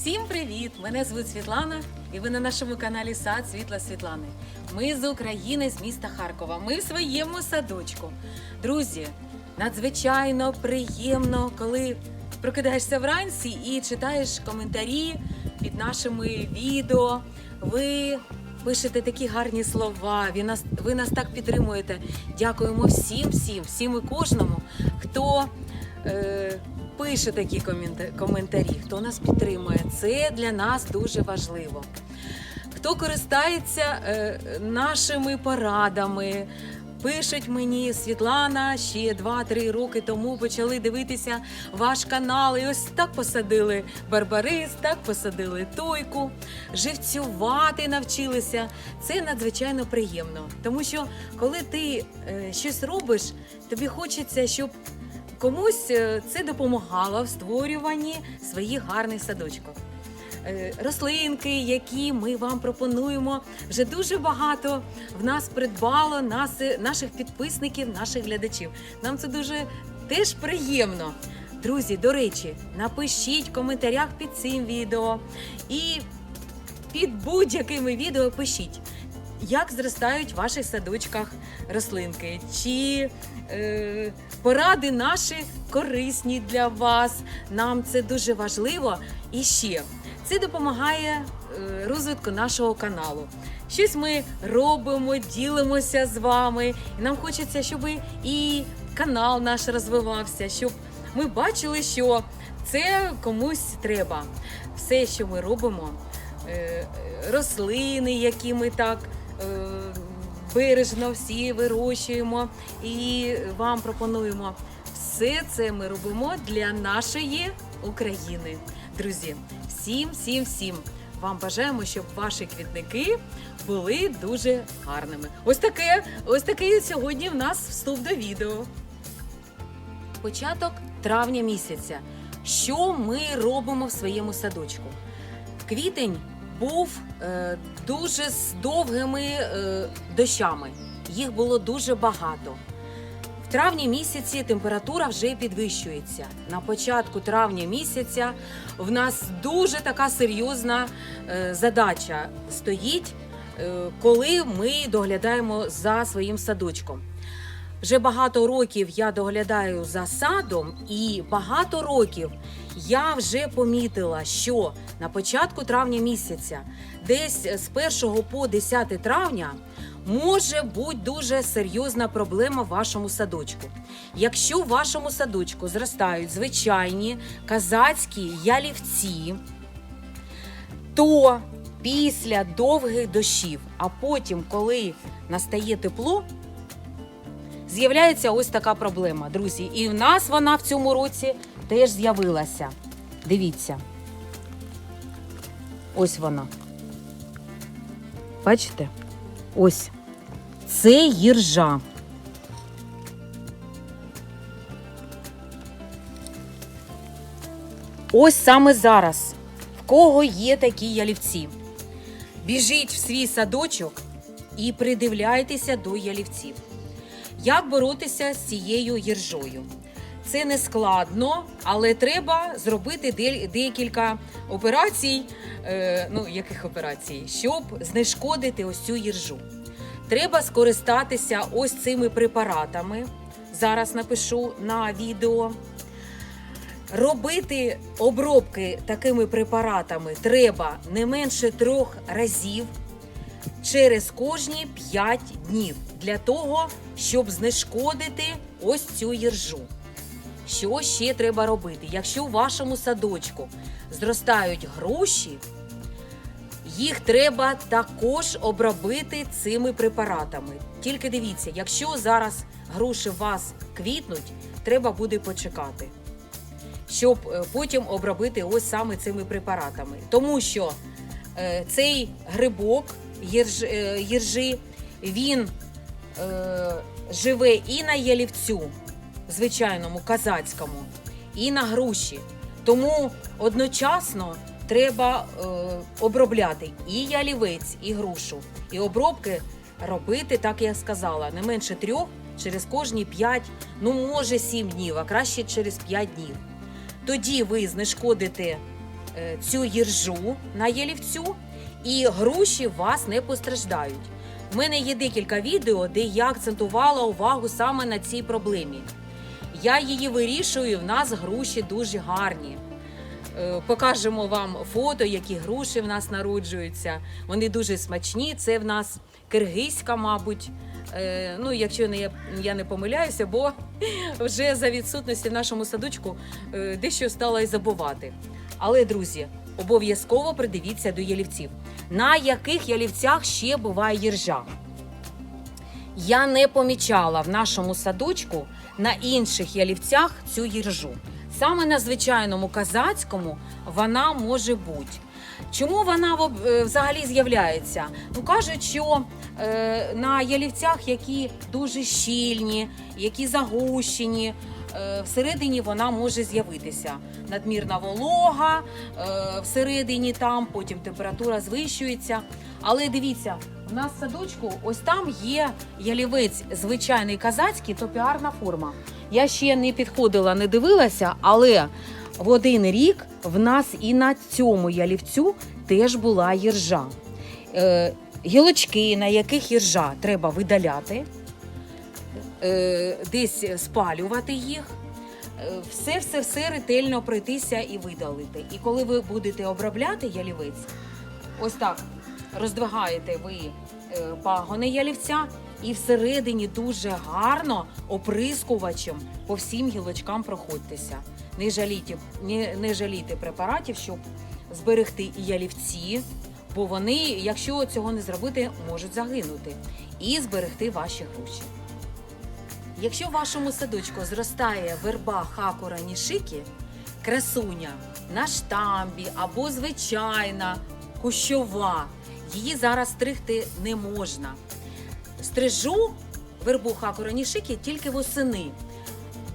Всім привіт! Мене звуть Світлана, і ви на нашому каналі Сад Світла Світлани. Ми з України, з міста Харкова. Ми в своєму садочку. Друзі, надзвичайно приємно, коли прокидаєшся вранці і читаєш коментарі під нашими відео. Ви пишете такі гарні слова. Ви нас, ви нас так підтримуєте. Дякуємо всім, всім, всім і кожному, хто. Е, пише такі коментарі, хто нас підтримує. Це для нас дуже важливо. Хто користається е, нашими порадами, пишуть мені Світлана ще 2-3 роки тому почали дивитися ваш канал. І ось так посадили барбарис, так посадили тойку, живцювати навчилися. Це надзвичайно приємно. Тому що коли ти е, щось робиш, тобі хочеться, щоб комусь е, це допомагало в створюванні своїх гарних садочків. Е, Рослинки, які ми вам пропонуємо, вже дуже багато в нас придбало нас, наших підписників, наших глядачів. Нам це дуже теж приємно. Друзі, до речі, напишіть в коментарях під цим відео і під будь-якими відео пишіть, як зростають в ваших садочках рослинки, чи е, поради наші корисні для вас. Нам це дуже важливо. І ще це допомагає е, розвитку нашого каналу. Щось ми робимо, ділимося з вами. І нам хочеться, щоб і канал наш розвивався, щоб ми бачили, що це комусь треба. Все, що ми робимо, е, рослини, які ми так бережно всі вирощуємо і вам пропонуємо. Все це ми робимо для нашої України. Друзі, всім, всім, всім вам бажаємо, щоб ваші квітники були дуже гарними. Ось таке, ось такий сьогодні в нас вступ до відео. Початок травня місяця. Що ми робимо в своєму садочку? Квітень був е, дуже з довгими е, дощами. Їх було дуже багато. В травні місяці температура вже підвищується. На початку травня місяця в нас дуже така серйозна е, задача стоїть, коли ми доглядаємо за своїм садочком. Вже багато років я доглядаю за садом, і багато років я вже помітила, що на початку травня місяця, десь з 1 по 10 травня, може бути дуже серйозна проблема в вашому садочку. Якщо в вашому садочку зростають звичайні казацькі ялівці, то після довгих дощів, а потім, коли настає тепло, з'являється ось така проблема, друзі. І в нас вона в цьому році теж з'явилася. Дивіться. Ось вона. Бачите? Ось. Це їржа. Ось саме зараз. В кого є такі ялівці? Біжіть в свій садочок і придивляйтеся до ялівців. Як боротися з цією їржою? Це не складно, але треба зробити декілька операцій. Е, ну, яких операцій? Щоб знешкодити ось цю їржу. Треба скористатися ось цими препаратами. Зараз напишу на відео. Робити обробки такими препаратами треба не менше трьох разів через кожні 5 днів для того, щоб знешкодити ось цю їржу. Що ще треба робити? Якщо у вашому садочку зростають груші, їх треба також обробити цими препаратами. Тільки дивіться, якщо зараз груші у вас квітнуть, треба буде почекати, щоб е, потім обробити ось саме цими препаратами. Тому що е, цей грибок їрж, е, їржи, він е, живе і на ялівцю, звичайному казацькому, і на груші. Тому одночасно треба е, обробляти і ялівець, і грушу. І обробки робити, так я сказала, не менше трьох через кожні п'ять, ну може сім днів, а краще через п'ять днів. Тоді ви знешкодите е, цю їржу на ялівцю, і груші вас не постраждають. У мене є декілька відео, де я акцентувала увагу саме на цій проблемі. Я її вирішую, в нас груші дуже гарні. Е, Покажемо вам фото, які груші в нас народжуються. Вони дуже смачні. Це в нас киргизька, мабуть. Е, Ну, якщо не я, не помиляюся, бо вже за відсутності в нашому садочку е, дещо стала і забувати. Але, друзі, обов'язково придивіться до ялівців. На яких ялівцях ще буває їржа? Я не помічала в нашому садочку на інших ялівцях цю їржу. Саме на звичайному казацькому вона може бути. Чому вона е, взагалі з'являється? Ну кажуть, що е, на ялівцях, які дуже щільні, які загущені, всередині вона може з'явитися. Надмірна волога, е, всередині там, потім температура звищується. Але дивіться, у нас в садочку ось там є ялівець звичайний казацький, то піарна форма. Я ще не підходила, не дивилася, але в один рік в нас і на цьому ялівцю теж була їржа. Е, гілочки, на яких їржа треба видаляти, е, десь спалювати їх. Е, Все, все, все ретельно пройтися і видалити. І коли ви будете обробляти ялівець, ось так роздвигаєте ви е, пагони ялівця, і всередині дуже гарно оприскувачем по всім гілочкам проходьтеся. Не жалійте, не, не жалійте препаратів, щоб зберегти і ялівці, бо вони, якщо цього не зробити, можуть загинути і зберегти ваші груші. Якщо в вашому садочку зростає верба хакура нішики, красуня на штамбі або звичайна кущова, її зараз стригти не можна. Стрижу вербу хакура нішики тільки восени.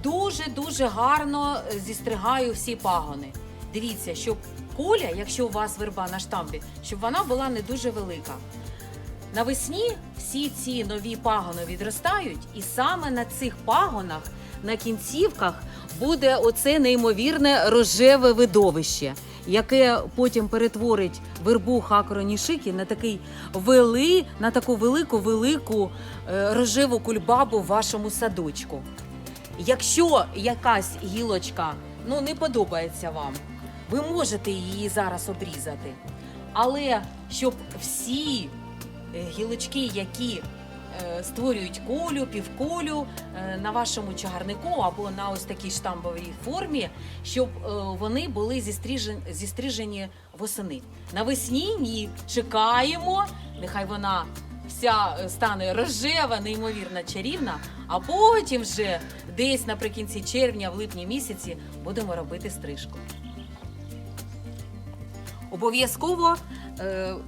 Дуже-дуже гарно е, зістригаю всі пагони. Дивіться, щоб куля, якщо у вас верба на штамбі, щоб вона була не дуже велика. Навесні всі ці нові пагони відростають, і саме на цих пагонах, на кінцівках, буде оце неймовірне рожеве видовище, яке потім перетворить вербу хакронішики на такий вели, на таку велику велику е, рожеву кульбабу в вашому садочку. Якщо якась гілочка ну, не подобається вам, ви можете її зараз обрізати. Але щоб всі гілочки, які е, створюють кулю, півкулю е, на вашому чагарнику або на ось такій штамбовій формі, щоб е, вони були зістріжені, зістрижені восени. Навесні ні, чекаємо, нехай вона вся е, стане рожева, неймовірно чарівна, а потім вже десь наприкінці червня, в липні місяці будемо робити стрижку. Обов'язково е,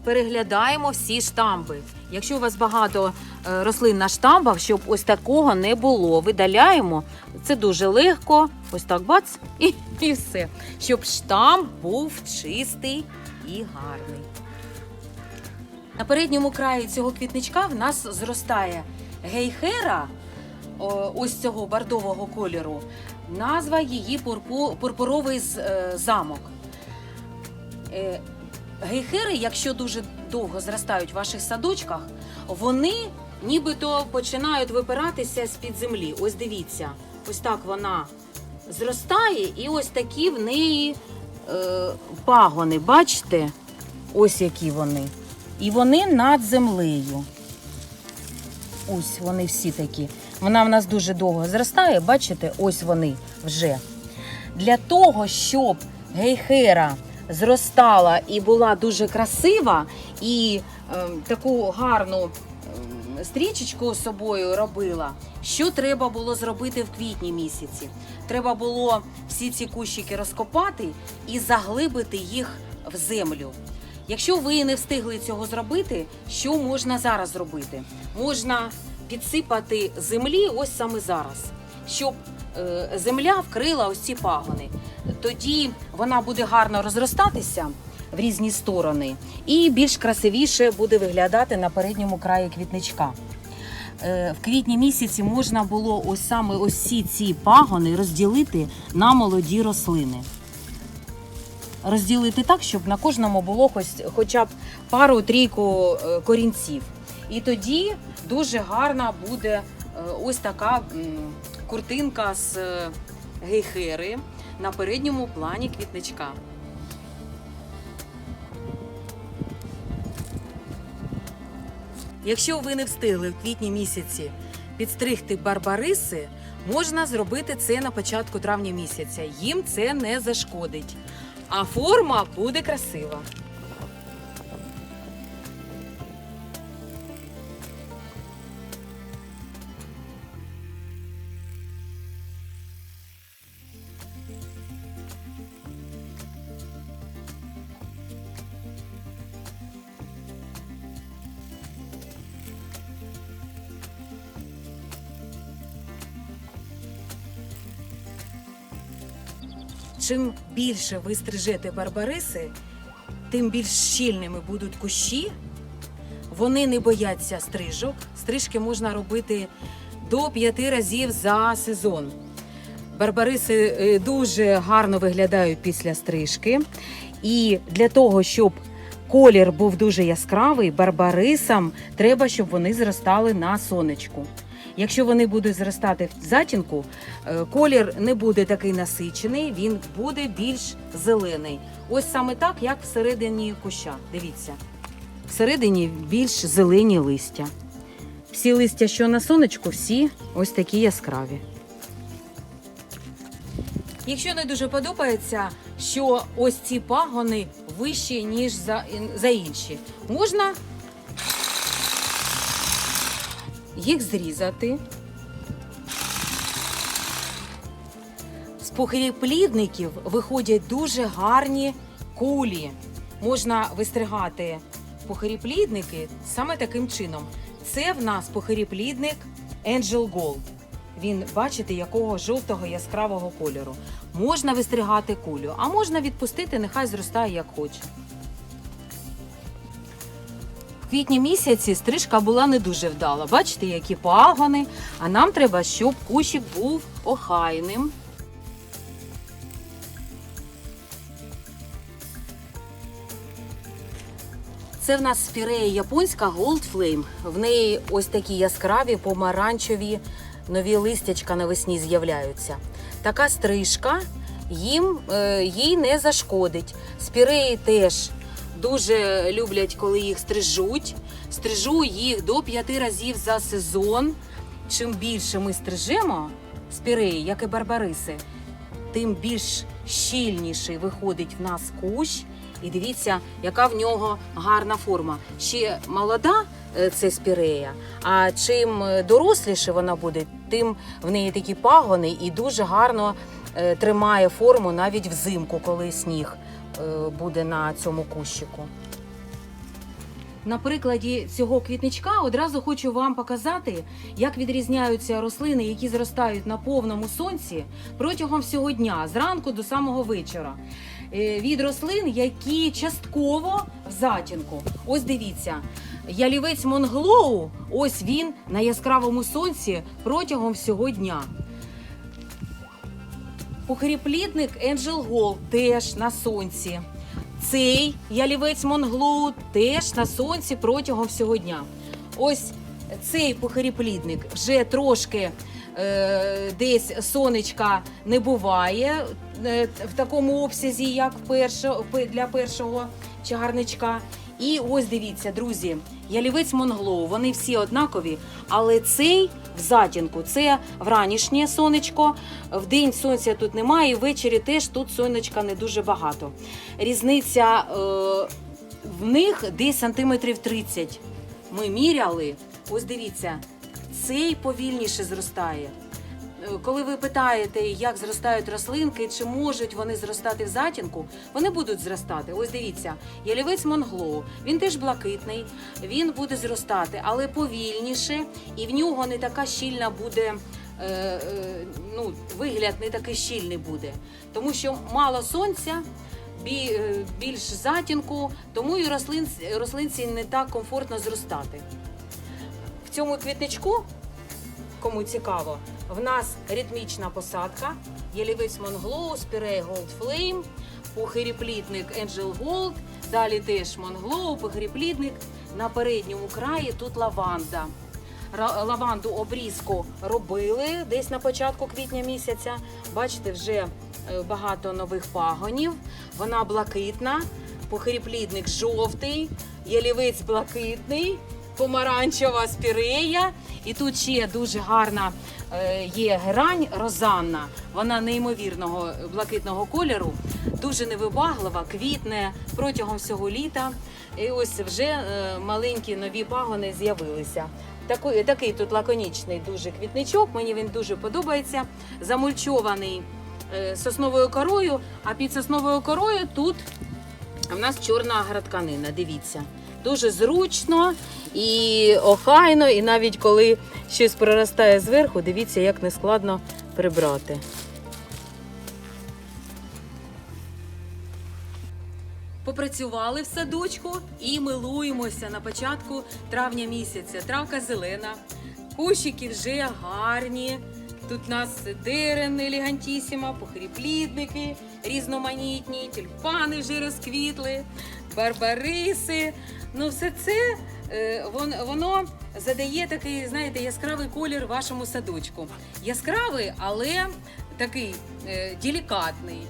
переглядаємо всі штамби. Якщо у вас багато е, рослин на штамбах, щоб ось такого не було, видаляємо. Це дуже легко. Ось так бац, і, і все. Щоб штамп був чистий і гарний. На передньому краї цього квітничка в нас зростає гейхера, ось цього бордового кольору. Назва її пурпу- пурпуровий е, замок. Гейхери, якщо дуже довго зростають в ваших садочках, вони нібито починають випиратися з-під землі. Ось дивіться, ось так вона зростає, і ось такі в неї е, пагони. Бачите? Ось які вони. І вони над землею. Ось вони всі такі. Вона в нас дуже довго зростає, бачите, ось вони вже. Для того, щоб гейхера зростала і була дуже красива, і е, таку гарну ем, стрічечку з собою робила, що треба було зробити в квітні місяці? Треба було всі ці кущики розкопати і заглибити їх в землю. Якщо ви не встигли цього зробити, що можна зараз зробити? Можна підсипати землі ось саме зараз, щоб е, земля вкрила ось ці пагони. Тоді вона буде гарно розростатися в різні сторони і більш красивіше буде виглядати на передньому краї квітничка. Е, В квітні місяці можна було ось саме всі ці пагони розділити на молоді рослини. розділити так, щоб на кожному було хоча б пару-трійку е, корінців. І тоді дуже гарна буде е, ось така куртинка з гейхери на передньому плані квітничка. Якщо ви не встигли в квітні місяці підстригти барбариси, можна зробити це на початку травня місяця. Їм це не зашкодить. А форма буде красива. Чим більше ви стрижете барбариси, тим більш щільними будуть кущі. Вони не бояться стрижок. Стрижки можна робити до п'яти разів за сезон. Барбариси е, дуже гарно виглядають після стрижки. І для того, щоб колір був дуже яскравий, барбарисам треба, щоб вони зростали на сонечку. Якщо вони будуть зростати в затінку, е, колір не буде такий насичений, він буде більш зелений. Ось саме так, як всередині куща. Дивіться. Всередині більш зелені листя. Всі листя, що на сонечку, всі ось такі яскраві. Якщо не дуже подобається, що ось ці пагони вищі, ніж за, за інші, можна їх зрізати. З похиліплідників виходять дуже гарні кулі. Можна вистригати похиріплідники саме таким чином. Це в нас похиріплідник Angel Gold. Він, бачите, якого жовтого яскравого кольору. Можна вистригати кулю, а можна відпустити, нехай зростає як хоче. Квітні місяці стрижка була не дуже вдала. Бачите, які пагони. А нам треба, щоб кущик був охайним. Це в нас спірея японська Gold Flame. В неї ось такі яскраві помаранчеві нові листячка навесні з'являються. Така стрижка їм, е, їй не зашкодить. Спіреї теж дуже люблять, коли їх стрижуть. Стрижу їх до п'яти разів за сезон. Чим більше ми стрижемо спіреї, як і барбариси, тим більш щільніший виходить в нас кущ. І дивіться, яка в нього гарна форма. Ще молода е, це спірея, а чим е, доросліше вона буде, тим в неї такі пагони і дуже гарно е, тримає форму навіть взимку, коли сніг буде на цьому кущику. На прикладі цього квітничка одразу хочу вам показати, як відрізняються рослини, які зростають на повному сонці протягом всього дня, зранку до самого вечора. Е, Від рослин, які частково в затінку. Ось дивіться, ялівець Монглоу, ось він на яскравому сонці протягом всього дня. Похріплітник Angel Gold теж на сонці. Цей ялівець Монглоу теж на сонці протягом всього дня. Ось цей похиріплідник вже трошки е, десь сонечка не буває е, в такому обсязі, як першо, для першого чагарничка. І ось дивіться, друзі, ялівець Монглоу, вони всі однакові, але цей в затінку це вранішнє сонечко. В день сонця тут немає, і ввечері теж тут сонечка не дуже багато. Різниця е, в них десь сантиметрів 30. Ми міряли. Ось дивіться, цей повільніше зростає. Коли ви питаєте, як зростають рослинки, чи можуть вони зростати в затінку, вони будуть зростати. Ось дивіться, ялівець Монглоу, він теж блакитний, він буде зростати, але повільніше, і в нього не така щільна буде. е, е, Ну, вигляд не такий щільний буде, тому що мало сонця, е, більш затінку, тому і рослин, рослинці не так комфортно зростати. В цьому квітничку кому цікаво, в нас ритмічна посадка, ялівець Монглоу, спірей Gold Flame. пухиріплітник Angel Gold, далі теж Монглоу, пухиріплітник. На передньому краї тут лаванда. Лаванду обрізку робили десь на початку квітня місяця. Бачите, вже е, багато нових пагонів. Вона блакитна, пухиріплідник жовтий, ялівець блакитний, помаранчева спірея. І тут ще дуже гарна е, є герань розанна. Вона неймовірного блакитного кольору, дуже невибаглива, квітне протягом всього літа. І ось вже е, маленькі нові пагони з'явилися. Такий, такий тут лаконічний дуже квітничок. Мені він дуже подобається. Замульчований е, сосновою корою, а під сосновою корою тут в нас чорна агротканина. Дивіться. Дуже зручно і охайно, і навіть коли щось проростає зверху, дивіться, як нескладно прибрати. Попрацювали в садочку і милуємося на початку травня місяця. Травка зелена, кущики вже гарні. Тут у нас дерен елегантісіма, похріплідники різноманітні, тюльпани вже розквітли, барбариси. Ну, все це е, вон- воно задає такий, знаєте, яскравий колір вашому садочку. Яскравий, але такий е, делікатний.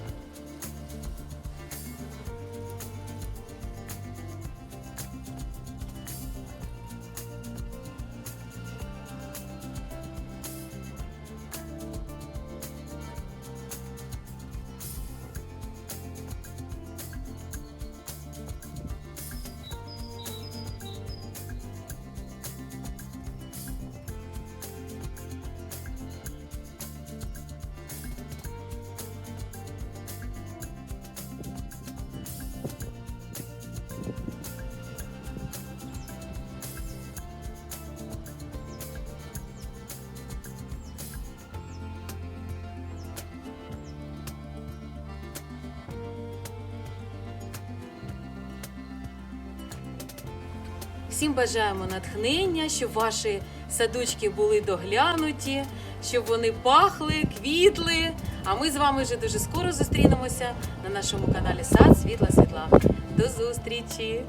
Всім бажаємо натхнення, щоб ваші садочки були доглянуті, щоб вони пахли, квітли. А ми з вами вже дуже скоро зустрінемося на нашому каналі Сад Світла Світла. До зустрічі!